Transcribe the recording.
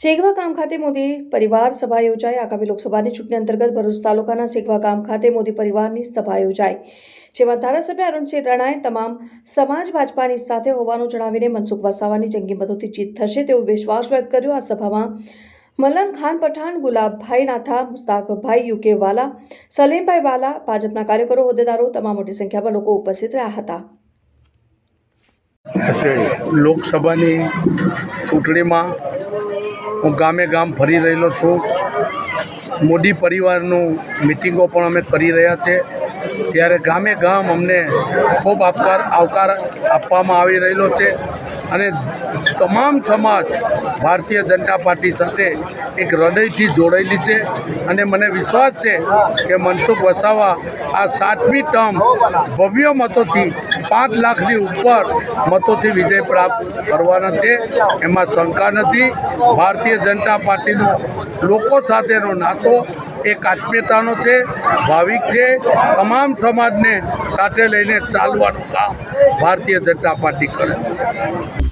શેગવા ગામ ખાતે મોદી પરિવાર સભા યોજાઈ. આગામી લોકસભાની ચૂંટણી અંતર્ગત ભરૂચ તાલુકાના શેગવા ગામ ખાતે મોદી પરિવારની સભા યોજાઈ. જેમાં ધારાસભ્ય અરુણસિંહ રાણાએ તમામ સમાજ ભાજપાની સાથે હોવાનું જણાવીને મનસુખ વસાવાની જંગી મતોથી જીત થશે તેવો વિશ્વાસ વ્યક્ત કર્યો. આ સભામાં મલંગ ખાન પઠાણ, ગુલાબભાઈ નાથા, મુસ્તાકભાઈ યુકે વાલા સલીમભાઈ વાલા, ભાજપના કાર્યકરો, હોદ્દેદારો તમામ મોટી સંખ્યામાં લોકો ઉપસ્થિત રહ્યા હતા. લોકસભાની ચૂંટણીમાં હું ગામે ગામ ફરી રહેલો છું. મોદી પરિવારનું મિટિંગો પણ અમે કરી રહ્યા છે. ત્યારે ગામે ગામ અમને ખૂબ આવકાર આવકાર આપવામાં આવી રહેલો છે. અને તમામ સમાજ ભારતીય જનતા પાર્ટી સાથે એક હૃદયથી જોડાયેલી છે અને મને વિશ્વાસ છે કે મનસુખ વસાવા આ સાતમી ટર્મ ભવ્ય મતોથી પાંચ લાખની ઉપર મતોથી વિજય પ્રાપ્ત કરવાના છે. એમાં શંકા નથી. ભારતીય જનતા પાર્ટીનો લોકો સાથેનો નાતો એક આત્મીયતાનો છે, ભાવિક છે, તમામ સમાજને સાથે લઈને ચાલવાનું કામ ભારતીય જનતા પાર્ટી કરે છે.